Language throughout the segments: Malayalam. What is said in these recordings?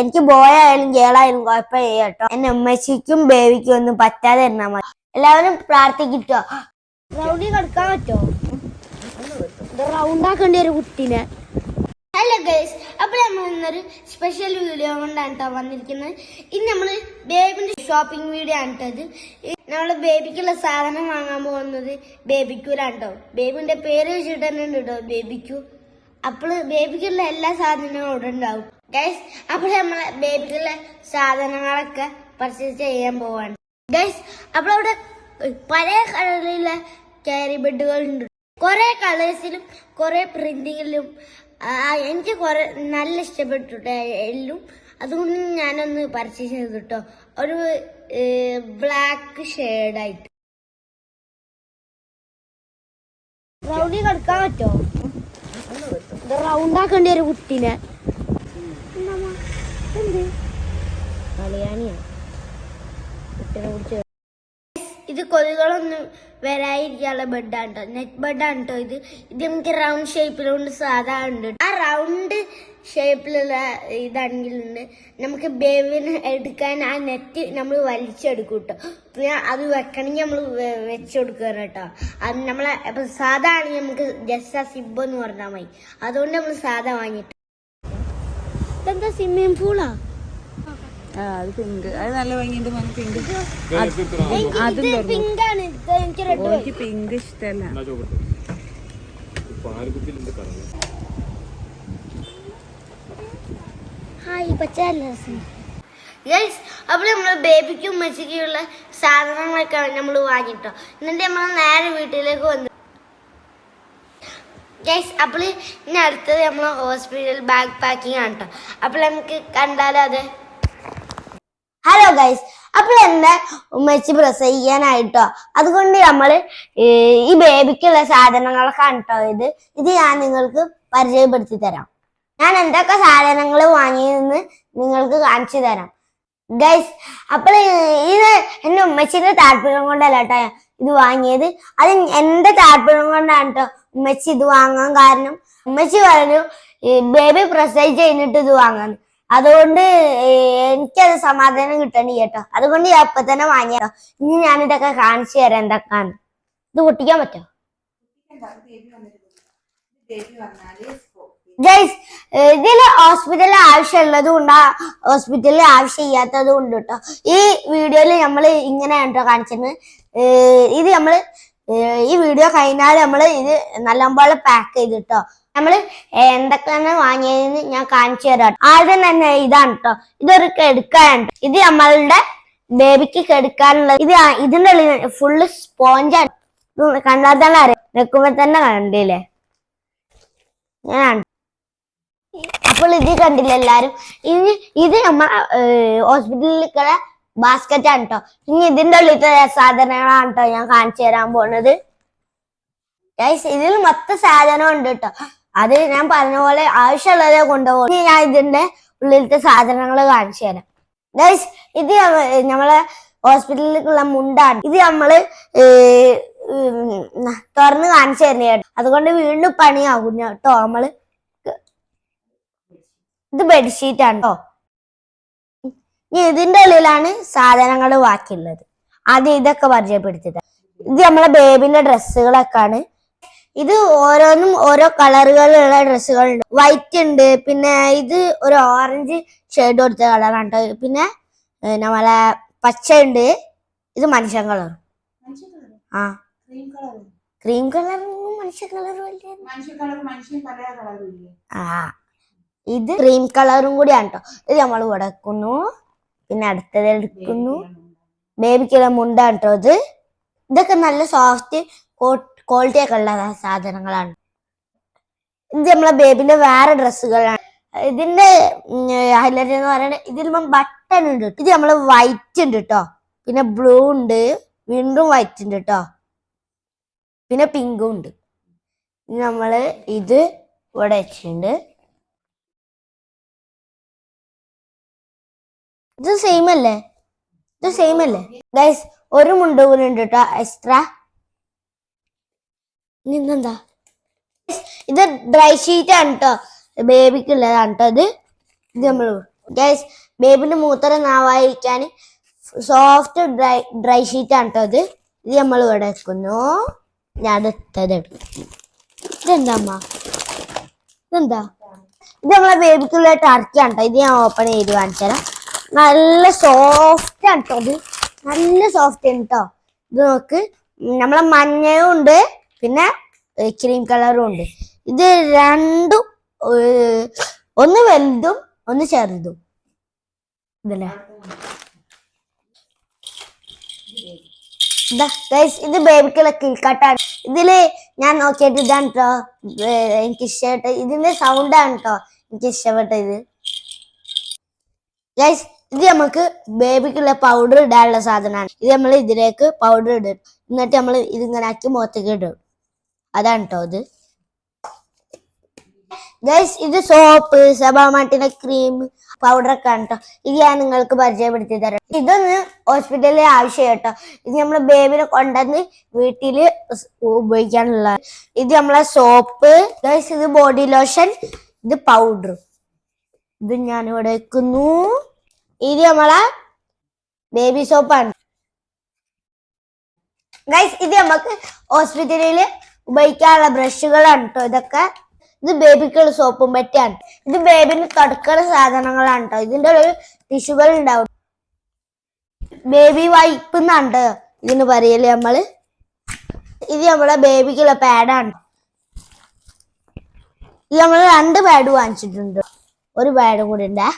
എനിക്ക് ബോയ് ആയാലും ഗേളായാലും കുഴപ്പമില്ല കേട്ടോ. എന്നെ ഉമ്മച്ചിക്കും ബേബിക്കും ഒന്നും പറ്റാതെ ഇരുന്നാ മതി. എല്ലാവരും പ്രാർത്ഥിക്കിട്ടോ? റൗണ്ടി കൊടുക്കാൻ പറ്റോ? റൗണ്ട് ആക്കേണ്ടി ഒരു കുട്ടീനെ. ഹലോ ഗൈസ് അപ്പോൾ നമ്മൾ ഇന്നൊരു സ്പെഷ്യൽ വീഡിയോ കൊണ്ടാണ് കേട്ടോ വന്നിരിക്കുന്നത്. ഇനി നമ്മൾ ബേബിന്റെ ഷോപ്പിംഗ് വീഡിയോ ആണ് കേട്ടോ നമ്മൾ ബേബിക്കുള്ള സാധനം വാങ്ങാൻ പോകുന്നത് ബേബിക്കൂലാണ് കേട്ടോ ബേബിന്റെ പേര് വെച്ചിട്ട് തന്നെ ഉണ്ട് കേട്ടോ ബേബിക്കു. അപ്പോൾ ബേബിക്കുള്ള എല്ലാ സാധനങ്ങളും അവിടെ ഉണ്ടാവും. ഗൈസ് അപ്പോൾ നമ്മൾ ബേബിക്കുള്ള സാധനങ്ങളൊക്കെ പർച്ചേസ് ചെയ്യാൻ പോവാണ്. ഗൈസ് അപ്പോൾ അവിടെ പല കളറിലുള്ള ക്യാരി ബെഡുകളുണ്ട് കുറെ കളേഴ്സിലും കുറെ പ്രിന്റിങ്ങിലും എനിക്ക് കുറെ നല്ല ഇഷ്ടപ്പെട്ടു എല്ലും അതുകൊണ്ട് ഞാനൊന്ന് പർച്ചേസ് ചെയ്തു കേട്ടോ ഒരു ബ്ലാക്ക് ഷെയ്ഡായിട്ട് റൗണ്ടി കൊടുക്കാൻ പറ്റോ റൗണ്ടാക്കേണ്ടി ഒരു കുട്ടീനെ. ഇത് കൊതുകളൊന്നും വരാതിരിക്കാനുള്ള ബെഡാണ് കേട്ടോ നെറ്റ് ബെഡാണ് കേട്ടോ ഇത്. ഇത് നമുക്ക് റൗണ്ട് ഷേപ്പിലുണ്ട് സാധാ ഉണ്ട് ആ റൗണ്ട് ഷേപ്പിലുള്ള ഇതാണെങ്കിലുണ്ട് നമുക്ക് ബേബിനെ എടുക്കാൻ ആ നെറ്റ് നമ്മൾ വലിച്ചെടുക്കും കേട്ടോ പിന്നെ അത് വെക്കണമെങ്കിൽ നമ്മൾ വെച്ച് കൊടുക്കണം കേട്ടോ. അത് നമ്മളെ ഇപ്പൊ സാധാ ആണെങ്കിൽ നമുക്ക് ജസ്റ്റ് ആ സിബ് എന്ന് പറഞ്ഞാൽ മതി. അതുകൊണ്ട് നമ്മൾ സാധാ വാങ്ങിയിട്ട് ഇതെന്താ സ്വിമ്മിംഗ് പൂളാ ആ? അത് പിങ്ക് അത് നല്ല ഭംഗിയുണ്ട് മോന് പിങ്ക് ഇത് പിങ്ക് ആണ്. എനിക്ക് പിങ്ക് ഗൈസ് അപ്പോൾ നമ്മൾ ബേബിക്കും മെസ്സിക്കുള്ള സാധനങ്ങളൊക്കെ നമ്മൾ വാങ്ങിട്ടോ. എന്നിട്ട് നമ്മൾ നേരെ വീട്ടിലേക്ക് വന്നു. ഗൈസ് അപ്പോൾ ഇനി അടുത്തത് നമ്മൾ ഹോസ്പിറ്റൽ ബാഗ് പാക്കിംഗ് ആണ് കേട്ടോ അപ്പോൾ നമുക്ക് കണ്ടാലോ അത്? ഹലോ ഗൈസ് അപ്പോൾ എന്റെ ഉമ്മച്ചി പ്രസവിക്കാനായിട്ടോ. അതുകൊണ്ട് നമ്മൾ ഈ ബേബിക്കുള്ള സാധനങ്ങളൊക്കെ കേട്ടോ ഇത്. ഇത് ഞാൻ നിങ്ങൾക്ക് പരിചയപ്പെടുത്തി തരാം. ഞാൻ എന്തൊക്കെ സാധനങ്ങൾ വാങ്ങിയെന്ന് നിങ്ങൾക്ക് കാണിച്ചു തരാം. ഗൈസ് അപ്പോൾ ഇത് എന്റെ ഉമ്മച്ചിന്റെ താല്പര്യം കൊണ്ടല്ല കേട്ടോ ഇത് വാങ്ങിയത്. അത് എന്റെ താല്പര്യം കൊണ്ടാണ് കേട്ടോ ഉമ്മച്ചി ഇത് വാങ്ങാൻ കാരണം. ഉമ്മച്ചി പറഞ്ഞു ബേബി പ്രസവിച്ച് കഴിഞ്ഞിട്ട് ഇത് വാങ്ങാൻ. അതുകൊണ്ട് എനിക്കത് സമാധാനം കിട്ടണി കേട്ടോ അതുകൊണ്ട് ഞാൻ ഇപ്പൊ തന്നെ വാങ്ങിയോ ഇനി ഞാൻ ഇതൊക്കെ കാണിച്ചു തരാം എന്തൊക്കെയാണ്. ഇത് പൊട്ടിക്കാൻ പറ്റോ? ഗൈസ് ഇതിൽ ഹോസ്പിറ്റലിൽ ആവശ്യമുള്ളത് ഉണ്ട് ഹോസ്പിറ്റലിൽ ആവശ്യമില്ലാത്തത് കൊണ്ട് കേട്ടോ ഈ വീഡിയോയിൽ നമ്മൾ ഇങ്ങനെയാണ് കേട്ടോ കാണിച്ചത് ഇത് നമ്മൾ ഈ വീഡിയോ കഴിഞ്ഞാൽ നമ്മൾ ഇത് നല്ലപോലെ പാക്ക് ചെയ്തിട്ടോ നമ്മൾ എന്തൊക്കെയാണ് വാങ്ങിയതെന്ന് ഞാൻ കാണിച്ചു തരാം ആദ്യം തന്നെ ഇതാണ് കേട്ടോ ഇതൊരു കെടുക്കാനുണ്ട് ഇത് നമ്മളുടെ ബേബിക്ക് കെടുക്കാനുള്ള ഇത് ഇതിന്റെ ഫുള്ള് സ്പോഞ്ചാണ് കണ്ടാൽ തന്നെ അറിയാം. നിൽക്കുമ്പോൾ തന്നെ കണ്ടില്ലേ? ഞാൻ ഇത് കണ്ടില്ല എല്ലാരും. ഇനി ഇത് നമ്മ ഹോസ്പിറ്റലിലേക്കുള്ള ബാസ്ക്കറ്റ് ആണ് കേട്ടോ ഇനി ഇതിന്റെ ഉള്ളിലത്തെ സാധനങ്ങളാണ് കേട്ടോ ഞാൻ കാണിച്ചു തരാൻ പോണത്. ഇതിൽ മൊത്തം സാധനം ഉണ്ട് കേട്ടോ അത് ഞാൻ പറഞ്ഞ പോലെ ആവശ്യമുള്ളതേ കൊണ്ടുപോകും. ഞാൻ ഇതിന്റെ ഉള്ളിലത്തെ സാധനങ്ങൾ കാണിച്ചു തരാം. ഗൈസ് ഇത് നമ്മളെ ഹോസ്പിറ്റലിലേക്കുള്ള മുണ്ടാണ്. ഇത് നമ്മൾ തുറന്ന് കാണിച്ചു തരുന്ന അതുകൊണ്ട് വീണ്ടും പണിയാകും കേട്ടോ നമ്മൾ. ഇത് ബെഡ്ഷീറ്റ് ആണ് ഇനി ഇതിന്റെ ഉള്ളിലാണ് സാധനങ്ങൾ ബാക്കിയുള്ളത്. ആദ്യം ഇതൊക്കെ പരിചയപ്പെടുത്തിയത്. ഇത് നമ്മളെ ബേബിന്റെ ഡ്രസ്സുകളൊക്കെ ആണ് ഇത് ഓരോന്നും ഓരോ കളറുകളിലുള്ള ഡ്രസ്സുകളുണ്ട്. വൈറ്റ് ഉണ്ട് പിന്നെ ഇത് ഒരു ഓറഞ്ച് ഷെയ്ഡ് കൊടുത്ത കളറാണ് കേട്ടോ പിന്നെ നമ്മളെ പച്ച ഉണ്ട്. ഇത് മനുഷ്യൻ കളർ ആ. ക്രീം കളറും മനുഷ്യ കളറും ആ. ഇത് ക്രീം കളറും കൂടിയാണ് കേട്ടോ ഇത് നമ്മൾ ഉടക്കുന്നു പിന്നെ അടുത്തത് എടുക്കുന്നു. ബേബിക്കുള്ള മുണ്ടാണ് കേട്ടോ ഇത്. ഇതൊക്കെ നല്ല സോഫ്റ്റ് ക്വാളിറ്റി ഒക്കെ ഉള്ള സാധനങ്ങളാണ്. ഇത് നമ്മളെ ബേബിന്റെ വേറെ ഡ്രസ്സുകളാണ്. ഇതിന്റെ ഹൈലൈറ്റ് എന്ന് പറയുന്നത് ഇതിൽ ബട്ടൺ ഉണ്ട് ഇത് നമ്മൾ വൈറ്റ് ഉണ്ട് കേട്ടോ. പിന്നെ ബ്ലൂ ഉണ്ട്. വീണ്ടും വൈറ്റ് ഉണ്ട് കേട്ടോ. പിന്നെ പിങ്കും ഉണ്ട്. നമ്മൾ ഇത് ഇവിടെ വെച്ചിട്ടുണ്ട്. ഇത് സെയിം അല്ലേ? ഇത് സെയിം അല്ലേ? ഗൈസ് ഒരു മുണ്ട് കൂടി ഉണ്ട് കേട്ടോ എക്സ്ട്രാ നിന്നെന്താ ഇത് ഡ്രൈ ഷീറ്റ് ആണ് കേട്ടോ ബേബിക്കുള്ളതാണ് കേട്ടോ ഇത്. ഇത് നമ്മൾ ഗൈസ് ബേബിന്റെ മൂത്തര നാവായിരിക്കാൻ സോഫ്റ്റ് ഡ്രൈ ഡ്രൈ ഷീറ്റ് ആണ് കേട്ടോ ഇത്. ഇത് നമ്മൾ ഇവിടെ വെക്കുന്നു. ഞാൻ അടുത്തത് ഇതെന്താ ഇതെന്താ? ഇത് നമ്മളെ ബേബിക്കുള്ള ആണ് കേട്ടോ ഇത് ഞാൻ ഓപ്പൺ ചെയ്ത് കാണിച്ചു തരാം നല്ല സോഫ്റ്റ് ആണ് കേട്ടോ ഇത്. നല്ല സോഫ്റ്റ് ആണ് കേട്ടോ ഇത് നോക്ക്. നമ്മളെ മഞ്ഞയും ഉണ്ട്. പിന്നെ ക്രീം കളറും ഉണ്ട്. ഇത് രണ്ടും ഒന്ന് വലുതും ഒന്ന് ചെറുതും. ഇതല്ലേ? ഇതാ ബേബിക്കുള്ള കിൽക്കട്ടാണ്. ഇതിൽ ഞാൻ നോക്കിയിട്ട് ഇതാണ് കേട്ടോ എനിക്ക് ഇഷ്ടപ്പെട്ട ഇതിന്റെ സൗണ്ട് ആണ് കേട്ടോ എനിക്ക് ഇഷ്ടപ്പെട്ട ഇത് ഇത് നമുക്ക് ബേബിക്കുള്ള പൗഡർ ഇടാനുള്ള സാധനമാണ് ഇത് നമ്മൾ ഇതിലേക്ക് പൗഡർ ഇടും. എന്നിട്ട് നമ്മൾ ഇതിങ്ങനെ ആക്കി മുഖത്തേക്ക് ഇടും. അതാണ് കേട്ടോ ഇത്. ഗൈസ് ഇത് സോപ്പ് സബാമാട്ടിന്റെ ക്രീം പൗഡർ ഒക്കെ ആണ് കേട്ടോ ഇത് ഞാൻ നിങ്ങൾക്ക് പരിചയപ്പെടുത്തി തരാം. ഇതൊന്ന് ഹോസ്പിറ്റലിൽ ആവശ്യം കേട്ടോ ഇത് നമ്മൾ ബേബിനെ കൊണ്ടുവന്ന് വീട്ടിൽ ഉപയോഗിക്കാനുള്ള ഇത് നമ്മളെ സോപ്പ് ഗൈസ് ഇത് ബോഡി ലോഷൻ ഇത് പൗഡർ ഇത് ഞാൻ ഇവിടെ വെക്കുന്നു. ഇത് നമ്മളെ ബേബി സോപ്പാണ് ഗൈസ് ഇത് നമുക്ക് ഹോസ്പിറ്റലിൽ ഉപയോഗിക്കാനുള്ള ബ്രഷുകളാണ് കേട്ടോ ഇതൊക്കെ ഇത് ബേബിക്കുള്ള സോപ്പും പറ്റിയാണ്. ഇത് ബേബിന് തുടക്കുന്ന സാധനങ്ങളാണ് കേട്ടോ ഇതിന്റെ ഒരു ടിഷ്യൂകൾ ഉണ്ടാവും. ബേബി വൈപ്പ് എന്നാണ് ട്ടോ ഇതിന് പറയൽ നമ്മൾ. ഇത് നമ്മളെ ബേബിക്കുള്ള പാഡാണ് ഇത് നമ്മൾ രണ്ട് പാഡ് വാങ്ങിച്ചിട്ടുണ്ട്. ഒരു പാഡും കൂടി ഉണ്ട്.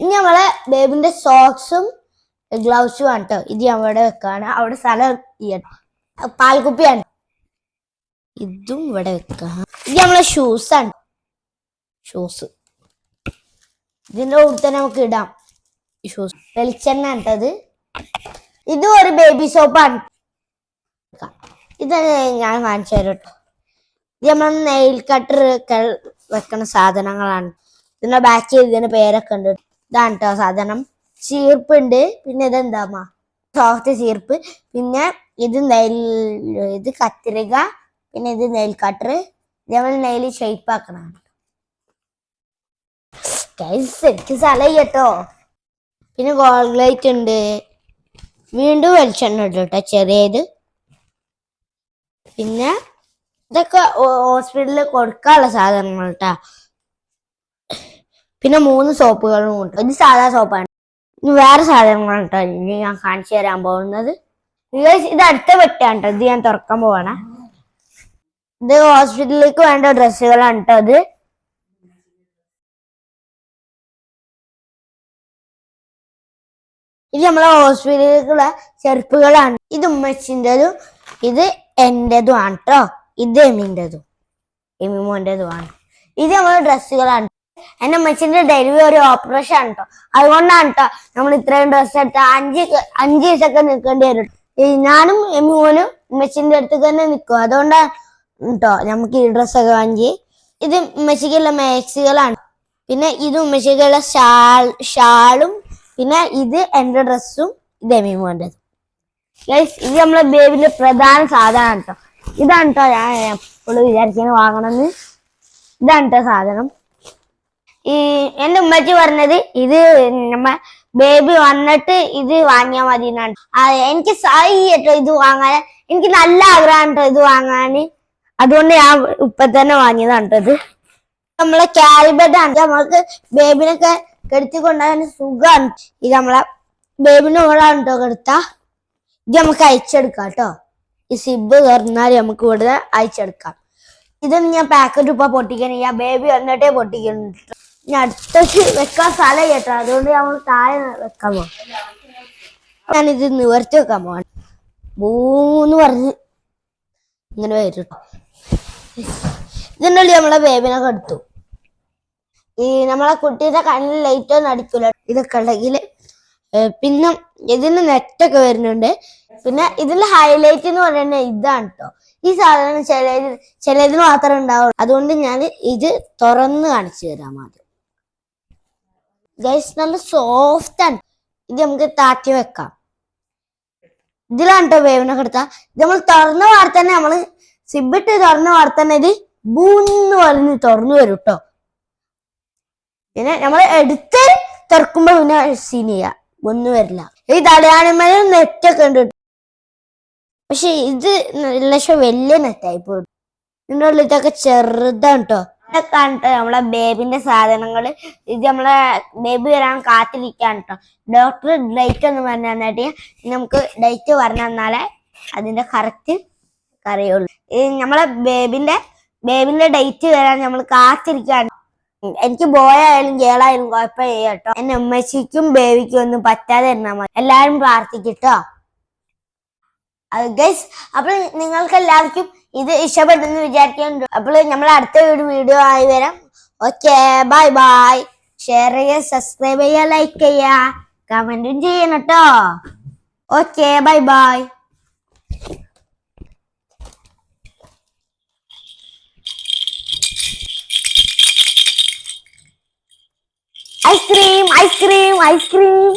ഇനി നമ്മളെ ബേബിന്റെ സോക്സും ഗ്ലൗസും ആണ് കേട്ടോ ഇത് ഇവിടെ വെക്കാണ്. അവിടെ സ്ഥലം പാൽക്കുപ്പിയാണ് ഇതും ഇവിടെ വെക്കാം. ഇത് നമ്മളെ ഷൂസ് ആണ്. ഷൂസ് ഇതിന്റെ കൂടെ തന്നെ നമുക്ക് ഇടാം. ഷൂസ് വെളിച്ചെണ്ണ ഇട്ടത് ഇതും. ഒരു ബേബി സോപ്പാണ് ഇത് ഞാൻ കാണിച്ചു തരാം കേട്ടോ ഇത് നമ്മൾ നെയിൽ കട്ടർ വെക്കുന്ന സാധനങ്ങളാണ്. ഇതിന്റെ ബാക്കിൽ ഇതിന്റെ പേരൊക്കെ ഉണ്ട് ഇതാണ് കേട്ടോ സാധനം. ചീർപ്പുണ്ട്. പിന്നെ ഇതെന്താ സോഫ്റ്റ് ചീർപ്പ്. പിന്നെ ഇത് നെയിൽ ഇത് കത്തിരിക പിന്നെ ഇത് നെയിൽ കട്ടർ നമ്മൾ നെയിൽ ഷേപ്പ് ആക്കണം എനിക്ക് സ്ഥലം കേട്ടോ പിന്നെ ഗോൾഡ് ഉണ്ട്. വീണ്ടും വെളിച്ചെണ്ണ ഉണ്ട് കേട്ടോ ചെറിയത്. പിന്നെ ഇതൊക്കെ ഹോസ്പിറ്റലിൽ കൊടുക്കാനുള്ള സാധനങ്ങൾ കേട്ടാ പിന്നെ മൂന്ന് സോപ്പുകളും ഉണ്ട് ഇത് സാധാ സോപ്പാണ്. ഇനി വേറെ സാധനങ്ങളാണ് കേട്ടോ. ഇനി ഞാൻ കാണിച്ചു തരാൻ പോകുന്നത്. ഇത് അടുത്ത വെട്ടാണ് കേട്ടോ. ഇത് ഞാൻ തുറക്കാൻ പോവാണ്. ഇത് ഹോസ്പിറ്റലിലേക്ക് വേണ്ട ഡ്രസ്സുകളാണ് കേട്ടോ ഇത്. ഇത് നമ്മളെ ഹോസ്പിറ്റലിലേക്കുള്ള ചെരുപ്പുകളാണ്. ഇത് ഉമ്മച്ചിന്റെതും ഇത് എന്റേതും ആണ് കേട്ടോ. ഇത് എമിന്റെതും. എമിമോന്റെതുമാണ് ഇത് നമ്മളെ ഡ്രസ്സുകളാണ്. എന്റെ അമ്മച്ചിന്റെ ഡെലിവറി ഒരു ഓപ്പറേഷൻ ആണ് കേട്ടോ അതുകൊണ്ടാണ് കേട്ടോ നമ്മൾ ഇത്രയും ഡ്രസ്സ് എടുത്ത അഞ്ച് അഞ്ച് ദിവസമൊക്കെ നിൽക്കേണ്ടി വരും. ഞാനും എമ്മോനും മച്ചിന്റെ അടുത്ത് തന്നെ നിൽക്കും. അതുകൊണ്ടാണ് കേട്ടോ നമുക്ക് ഈ ഡ്രസ്സൊക്കെ വാങ്ങി ഇത് മെച്ചിക്കുള്ള മാക്സികളാണ് പിന്നെ ഇത് ഉമ്മച്ചിക്കുള്ള ഷാൾ ഷാളും പിന്നെ ഇത് എന്റെ ഡ്രസ്സും ഇത് എമ്മിമോന്റെതും ഗൈസ് ഇത് നമ്മളെ ബേബിന്റെ പ്രധാന സാധനമാണ് കേട്ടോ ഇതാണ് കേട്ടോ ഞാൻ എപ്പോഴും വിചാരിക്കുന്നത് വാങ്ങണമെന്ന് ഇതാണ് കേട്ടോ സാധനം. ഈ എന്റെ ഉമ്മച്ചി പറഞ്ഞത് ഇത് നമ്മ ബേബി വന്നിട്ട് ഇത് വാങ്ങിയാൽ മതി എന്നാണ് എനിക്ക് സായി കേട്ടോ ഇത് വാങ്ങാൻ. എനിക്ക് നല്ല ആഗ്രഹം ഇത് വാങ്ങാൻ. അതുകൊണ്ട് ഞാൻ ഇപ്പൊ തന്നെ വാങ്ങിയതാണ് ഇത്. നമ്മളെ കാൽബഡ് ആണ്. നമ്മൾക്ക് ബേബിനൊക്കെ കെടുത്തി കൊണ്ടുപോകാൻ സുഖമാണ്. ഇത് നമ്മളെ ബേബിനെ ഓടാണ് കേട്ടോ കെടുത്ത. ഇത് നമുക്ക് അയച്ചെടുക്കാം കേട്ടോ. ഈ സിബ് തുറന്നാൽ നമുക്ക് ഇവിടെ അയച്ചെടുക്കാം. ഇതൊന്നും ഞാൻ പാക്കറ്റ് ഇപ്പൊ പൊട്ടിക്കണില്ല. ബേബി വന്നിട്ടേ പൊട്ടിക്കുന്നുണ്ട് ഇനി വെക്കാൻ സ്ഥലം കേട്ടോ. അതുകൊണ്ട് നമ്മൾ താഴെ വെക്കാൻ പോവാം. ഞാനിത് നിവർത്തി വെക്കാൻ പോവാണ്. മൂന്ന് പറഞ്ഞ് ഇങ്ങനെ വരും ഇതിനുള്ളിൽ നമ്മളെ ബേബിനൊക്കെ എടുത്തു ഈ നമ്മളെ കുട്ടീന്റെ കണ്ണിൽ ലൈറ്റ് ഒന്നും അടിക്കില്ല ഇതൊക്കെ ഉണ്ടെങ്കിൽ പിന്നെ ഇതിന് നെറ്റൊക്കെ വരുന്നുണ്ട്. പിന്നെ ഇതിൽ ഹൈലൈറ്റ് എന്ന് പറയുന്നത് ഇതാണ് കേട്ടോ ഈ സാധനം ചില ചിലതിന് മാത്രമേ ഉണ്ടാവുള്ളൂ. അതുകൊണ്ട് ഞാൻ ഇത് തുറന്ന് കാണിച്ചു തരാം ആദ്യം. ഗൈസ് നല്ല സോഫ്റ്റ് ആണ്. ഇത് നമുക്ക് താത്തി വെക്കാം. ഇതിലാണ് കേട്ടോ വേവിനെ കൊടുത്ത. ഇത് നമ്മൾ തുറന്ന വാർത്ത തന്നെ നമ്മൾ സിബിട്ട് തുറന്ന വാർത്ത തന്നെ ഇത് ബൂന്ന് പറഞ്ഞ് തുറന്നു വരും കേട്ടോ പിന്നെ നമ്മൾ എടുത്ത് തുറക്കുമ്പോ പിന്നെ സീൻ ചെയ്യാം. ഒന്നും വരില്ല. ഈ തടയാണിമേലും നെറ്റൊക്കെ ഉണ്ട്. പക്ഷെ ഇത് ലക്ഷം വലിയ നെറ്റായി പോയി ഇതിന്റെ ഉള്ളിൽ ഇതൊക്കെ ചെറുതാണ് കേട്ടോ ഇതൊക്കെ ആണ് നമ്മളെ ബേബിന്റെ സാധനങ്ങൾ ഇത് നമ്മളെ ബേബി വരാൻ കാത്തിരിക്കാൻ കേട്ടോ ഡോക്ടർ ഡേറ്റ് ഒന്ന് പറഞ്ഞു തന്നിട്ട്. നമുക്ക് ഡേറ്റ് പറഞ്ഞു തന്നാലേ അതിന്റെ കറക്റ്റ് അറിയുള്ളൂ നമ്മളെ ബേബിന്റെ ബേബിന്റെ ഡേറ്റ് വരാൻ നമ്മൾ കാത്തിരിക്കാൻ എനിക്ക് ബോയ് ആയാലും ഗേളായാലും കുഴപ്പമില്ല കേട്ടോ. എന്റെ ഉമ്മച്ചിക്കും ബേബിക്കും ഒന്നും പറ്റാതെ മതി. എല്ലാരും പ്രാർത്ഥിക്കട്ടോ ഗൈസ് അപ്പോൾ നിങ്ങൾക്ക് എല്ലാവർക്കും ഇത് ഇഷ്ടപ്പെട്ടെന്ന് വിചാരിക്കുന്നുണ്ട് അപ്പോൾ നമ്മൾ അടുത്ത ഒരു വീഡിയോ ആയി വരാം. ഓക്കെ ബൈ ബൈ ഷെയർ ചെയ്യുക സബ്സ്ക്രൈബ് ചെയ്യുക ലൈക്ക് ചെയ്യുക. കമന്റും ചെയ്യണം കേട്ടോ okay bye bye ice cream ice cream ice cream